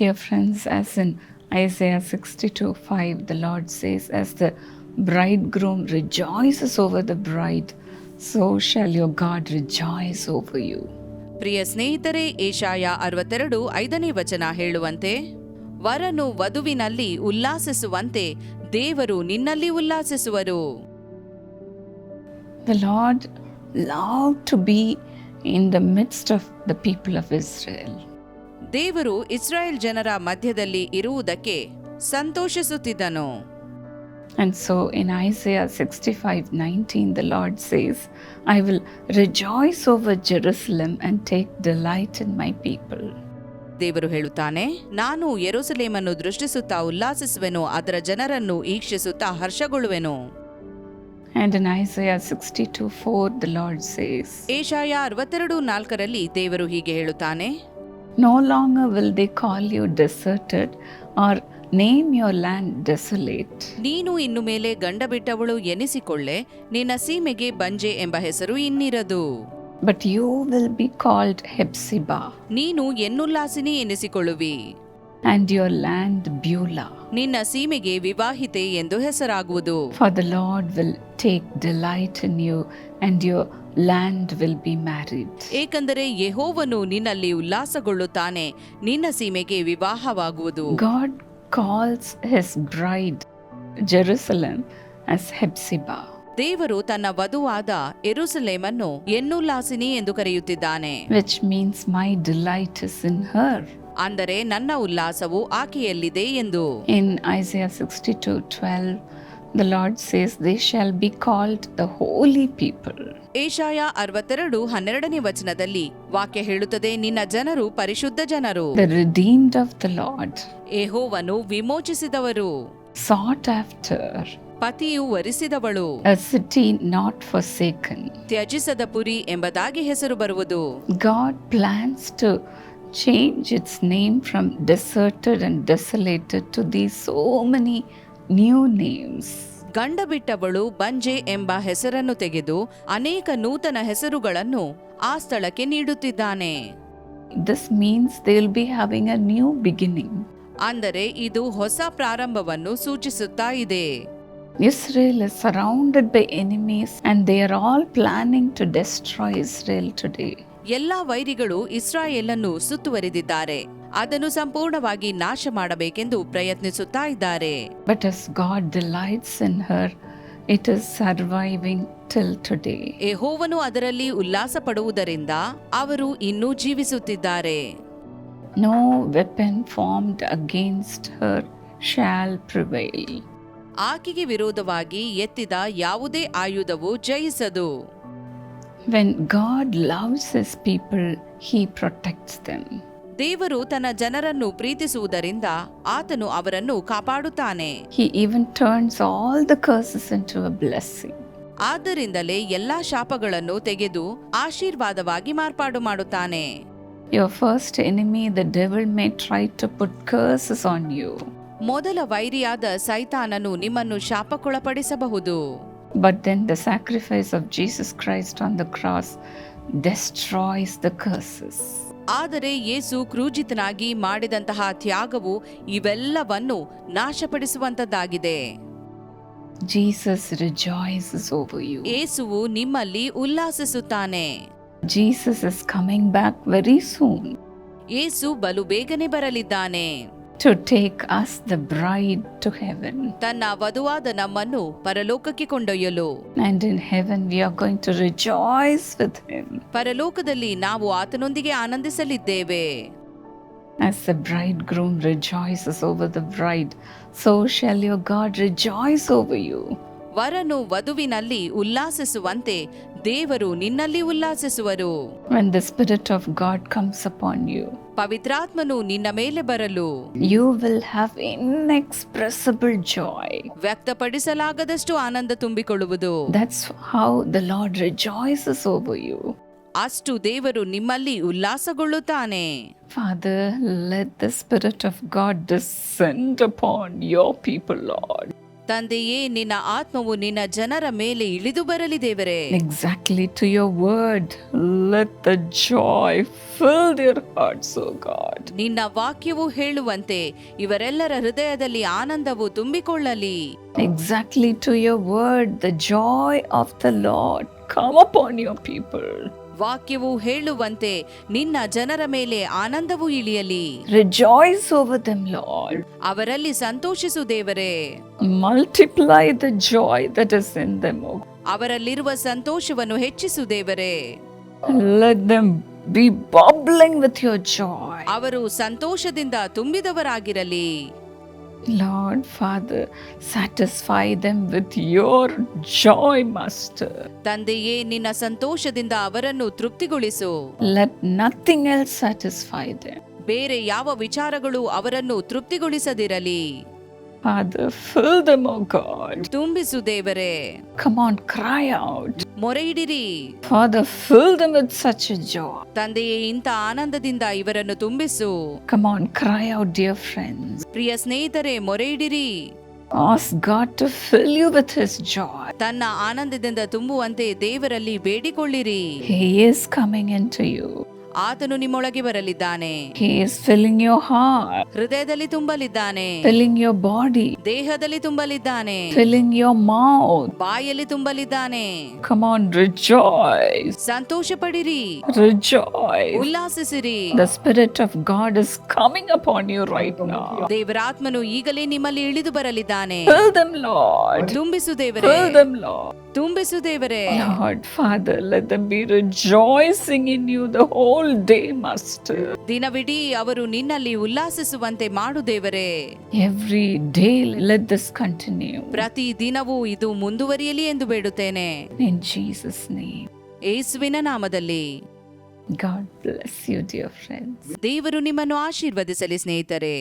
Dear friends, as in Isaiah 62 5, the Lord says, As the bridegroom rejoices over the bride, so shall your God rejoice over you. ಪ್ರಿಯ ಸ್ನೇಹಿತರೆ ಏಷಾಯ ಅರವತ್ತೆರಡು ಐದನೇ ವಚನ ಹೇಳುವಂತೆ ವರನು ವಧುವಿನಲ್ಲಿ ಉಲ್ಲಾಸಿಸುವಂತೆ ದೇವರು ನಿನ್ನಲ್ಲಿ ಉಲ್ಲಾಸಿಸುವರು The Lord loved to be in the midst of the people of Israel. ದೇವರು ಇಸ್ರಾಯೇಲ್ ಜನರ ಮಧ್ಯದಲ್ಲಿ ಇರುವುದಕ್ಕೆ ಸಂತೋಷಿಸುತ್ತಿದ್ದನು And so in Isaiah 65 19, the Lord says, I will rejoice over Jerusalem and take delight in my people. ದೇವರು ಹೇಳುತ್ತಾನೆ ನಾನು ಯೆರೂಸಲೇಮನ್ನು ದೃಷ್ಟಿಸುತ್ತಾ ಉಲ್ಲಾಸಿಸುವೆನು ಅದರ ಜನರನ್ನು ಈಕ್ಷಿಸುತ್ತಾ ಹರ್ಷಗೊಳ್ಳುವೆನು And in Isaiah 62 4, the Lord says, ಏಷಾಯ ಅರವತ್ತೆರಡು ನಾಲ್ಕರಲ್ಲಿ ದೇವರು ಹೀಗೆ ಹೇಳುತ್ತಾನೆ No longer will they call you deserted or name your land desolate. ನೀನು ಇನ್ನು ಮೇಲೆ ಗಂಡ ಬಿಟ್ಟವಳು ಎನಿಸಿಕೊಳ್ಳೆ ನಿನ್ನ ಸೀಮೆಗೆ ಬಂಜೆ ಎಂಬ ಹೆಸರು ಇನ್ನಿರದು But you will be called Hephzibah, ನೀನು ಎನ್ನುಲ್ಲಾಸಿನಿ ಎನಿಸಿಕೊಳ್ಳುವಿ ಅಂಡ್ ಯುವರ್ ಲ್ಯಾಂಡ್ ಬ್ಯೂಲಾ ನಿನ್ನ ಸೀಮೆಗೆ ವಿವಾಹಿತೆ ಎಂದು ಹೆಸರಾಗುವುದು. For the Lord will take delight in you and your land will be married ಏಕೆಂದರೆ ಯಹೋವನು ನಿನ್ನಲ್ಲಿ ಉಲ್ಲಾಸಗೊಳ್ಳುತ್ತಾನೆ ನಿನ್ನ ಸೀಮೆಗೆ ವಿವಾಹವಾಗುವುದು. God calls his bride Jerusalem as Hephzibah ದೇವರು ತನ್ನ ವಧುವಾದ ಎರುಸಲೇಮ್ ಅನ್ನು ಎನ್ನುಲ್ಲಾಸಿನಿ ಎಂದು ಕರೆಯುತ್ತಿದ್ದಾನೆ. Which means my delight is in her ಅಂದರೆ ನನ್ನ ಉಲ್ಲಾಸವು ಆಕೆಯಲ್ಲಿದೆ ಎಂದು In Isaiah 62 12, the Lord says, They shall be called the holy people. Yeshaya ಅರವತ್ತೆರಡು ಹನ್ನೆರಡನೇ ವಚನದಲ್ಲಿ ವಾಕ್ಯ ಹೇಳುತ್ತದೆ ನಿನ್ನ ಜನರು ಪರಿಶುದ್ಧ ಜನರು The redeemed of the Lord, ಯೆಹೋವನು ವಿಮೋಚಿಸಿದವರು sought after, ಪತಿಯು ವರಿಸಿದವಳು a city not forsaken. ತ್ಯಜಿಸದ ಪುರಿ ಎಂಬುದಾಗಿ ಹೆಸರು ಬರುವುದು God plans to change its name from deserted and desolated to these so many new names. ಗಂಡ ಬಿಟ್ಟವಳು ಬಂಜೆ ಎಂಬ ಹೆಸರನ್ನು ತೆಗೆದು ಅನೇಕ ನೂತನ ಹೆಸರುಗಳನ್ನು ಆ ಸ್ಥಳಕ್ಕೆ ನೀಡುತ್ತಿದ್ದಾನೆ This means they'll be having a new beginning. ಅಂದರೆ ಇದು ಹೊಸ ಪ್ರಾರಂಭವನ್ನು ಸೂಚಿಸುತ್ತಾ ಇದೆ Israel is surrounded by enemies and they are all planning to destroy Israel today. ಎಲ್ಲಾ ವೈರಿಗಳು ಇಸ್ರಾಯೇಲನ್ನು ಸುತ್ತುವರಿದಿದ್ದಾರೆ ಅದನ್ನು ಸಂಪೂರ್ಣವಾಗಿ ನಾಶ ಮಾಡಬೇಕೆಂದು ಪ್ರಯತ್ನಿಸುತ್ತಾ ಇದ್ದಾರೆ But as God delights in her, it is surviving till today. ಯೆಹೋವನು ಅದರಲ್ಲಿ ಉಲ್ಲಾಸ ಪಡುವುದರಿಂದ ಅವರು ಇನ್ನೂ ಜೀವಿಸುತ್ತಿದ್ದಾರೆ No weapon formed against her shall prevail. ಆಕೆಗೆ ವಿರೋಧವಾಗಿ ಎತ್ತಿದ ಯಾವುದೇ ಆಯುಧವು ಜಯಿಸದು When God loves his people he protects them ದೇವರು ತನ್ನ ಜನರನ್ನು ಪ್ರೀತಿಸುವುದರಿಂದ ಆತನು ಅವರನ್ನು ಕಾಪಾಡುತ್ತಾನೆ. He even turns all the curses into a blessing ಆದ್ದರಿಂದಲೇ ಎಲ್ಲಾ ಶಾಪಗಳನ್ನು ತೆಗೆದು ಆಶೀರ್ವಾದವಾಗಿ ಮಾರ್ಪಾಡು ಮಾಡುತ್ತಾನೆ. Your first enemy the devil may try to put curses on you ಮೊದಲ ವೈರಿಯಾದ ಸೈತಾನನು ನಿಮ್ಮನ್ನು ಶಾಪಕ್ಕೊಳಪಡಿಸಬಹುದು. But then the sacrifice of Jesus Christ on the cross destroys the curses. ಆದರೆ ಯೇಸು ಕ್ರೂಜಿತನಾಗಿ ಮಾಡಿದಂತಹ ತ್ಯಾಗವು ಇವೆಲ್ಲವನ್ನು ನಾಶಪಡಿಸುವಂತದ್ದಾಗಿದೆ ಜೀಸಸ್ ರಿಜಾಯ್ಸಸ್ ಓವರ್ ಯು ಯೇಸುವು ನಿಮ್ಮಲ್ಲಿ ಉಲ್ಲಾಸಿಸುತ್ತಾನೆ. Jesus is coming back very soon ಯೇಸು ಬಲು ಬೇಗನೆ ಬರಲಿದ್ದಾನೆ. to take us, the bride, to heaven. ತನ್ನ ವಧುವಾದ ನಮ್ಮನ್ನು ಪರಲೋಕಕ್ಕೆ ಕೊಂಡೊಯ್ಯಲು And in heaven, we are going to rejoice with him. ಪರಲೋಕದಲ್ಲಿ ನಾವು ಆತನೊಂದಿಗೆ ಆನಂದಿಸಲಿದ್ದೇವೆ As the bridegroom rejoices over the bride, so shall your God rejoice over you. ವರನು ವಧುವಿನಲ್ಲಿ ಉಲ್ಲಾಸಿಸುವಂತೆ ದೇವರು ನಿನ್ನಲ್ಲಿ ಉಲ್ಲಾಸಿಸುವರು When the Spirit of God comes upon you, ಪವಿತ್ರಾತ್ಮನು ನಿನ್ನ ಮೇಲೆ ಬರಲು. You will have inexpressible joy ವ್ಯಕ್ತಪಡಿಸಲಾಗದಷ್ಟು ಆನಂದ ತುಂಬಿಕೊಳ್ಳುವುದು. That's how the Lord rejoices over you ಅಷ್ಟು ದೇವರು ನಿಮ್ಮಲ್ಲಿ ಉಲ್ಲಾಸಗೊಳ್ಳುತ್ತಾನೆ. Father let the Spirit of God descend upon your people Lord. ತಂದೆಯೇ ನಿನ್ನ ಆತ್ಮವು ನಿನ್ನ ಜನರ ಮೇಲೆ ಇಳಿದು ಬರಲಿ ದೇವರೇ. Exactly to your word let the joy fill your heart so God ನಿನ್ನ ವಾಕ್ಯವು ಹೇಳುವಂತೆ ಇವರೆಲ್ಲರ ಹೃದಯದಲ್ಲಿ ಆನಂದವು ತುಂಬಿಕೊಳ್ಳಲಿ. Exactly to your word the joy of the Lord come up on your people ವಾಕ್ಯವು ಹೇಳುವಂತೆ ನಿನ್ನ ಜನರ ಮೇಲೆ ಆನಂದವು ಇಳಿಯಲಿ. ರಿಜಾಯ್ಸ್ ಓವರ್ ದಮ್ ಲಾರ್ಡ್ ಅವರಲ್ಲಿ ಸಂತೋಷಿಸು ದೇವರೇ. Multiply the joy that is in them ಅವರಲ್ಲಿರುವ ಸಂತೋಷವನ್ನು ಹೆಚ್ಚಿಸು ದೇವರೇ. Let them be bubbling with your joy ಅವರು ಸಂತೋಷದಿಂದ ತುಂಬಿದವರಾಗಿರಲಿ. Lord, Father, satisfy them with your joy, Master. ತಂದೆಯೇ ನಿನ್ನ ಸಂತೋಷದಿಂದ ಅವರನ್ನು ತೃಪ್ತಿಗೊಳಿಸು Let nothing else satisfy them. ಬೇರೆ ಯಾವ ವಿಚಾರಗಳು ಅವರನ್ನು ತೃಪ್ತಿಗೊಳಿಸದಿರಲಿ Father fill them O God ತುಂಬಿಸು ದೇವರೇ. ಕಮ್ ಕ್ರೈ ಔಟ್ ಮೊರೆ Father fill such a joy ತಂದೆಯೇ ಆನಂದದಿಂದ ಇವರನ್ನು ತುಂಬಿಸು. Come cry out dear friends ಪ್ರಿಯ ಸ್ನೇಹಿತರೆ ಮೊರೆ ask God to fill with his joy ತನ್ನ ಆನಂದದಿಂದ ತುಂಬುವಂತೆ ದೇವರಲ್ಲಿ ಬೇಡಿಕೊಳ್ಳಿರಿ. ಹೇ ಇಸ್ ಕಮಿಂಗ್ ಇನ್ ಆತನು ನಿಮ್ಮೊಳಗೆ ಬರಲಿದ್ದಾನೆ He is filling your heart, ಹೃದಯದಲ್ಲಿ ತುಂಬಲಿದ್ದಾನೆ filling your body, ದೇಹದಲ್ಲಿ ತುಂಬಲಿದ್ದಾನೆ filling your mouth. ಬಾಯಲ್ಲಿ ತುಂಬಲಿದ್ದಾನೆ Come on, rejoice. ಸಂತೋಷ ಪಡಿರಿ Rejoice. ಉಲ್ಲಾಸಿಸಿರಿ The Spirit of God is coming upon you right now. ದೇವರಾತ್ಮನು ಈಗಲೇ ನಿಮ್ಮಲ್ಲಿ ಇಳಿದು ಬರಲಿದ್ದಾನೆ Fill them, Lord. ತುಂಬಿಸು ದೇವರೇ Fill them, Lord. ತುಂಬಿಸು ದೇವರೇ Lord, Father, let them be rejoicing in you the whole day, Master. ದಿನವಿಡೀ ಅವರು ನಿನ್ನಲ್ಲಿ ಉಲ್ಲಾಸಿಸುವಂತೆ ಮಾಡು ದೇವರೇ every day let this continue ಪ್ರತಿ ದಿನವೂ ಇದು ಮುಂದುವರಿಯಲಿ ಎಂದು ಬೇಡುತ್ತೇನೆ In Jesus' name. ಏಸುವಿನ ನಾಮದಲ್ಲಿ God bless you, dear friends. ದೇವರು ನಿಮ್ಮನ್ನು ಆಶೀರ್ವದಿಸಲಿ ಸ್ನೇಹಿತರೆ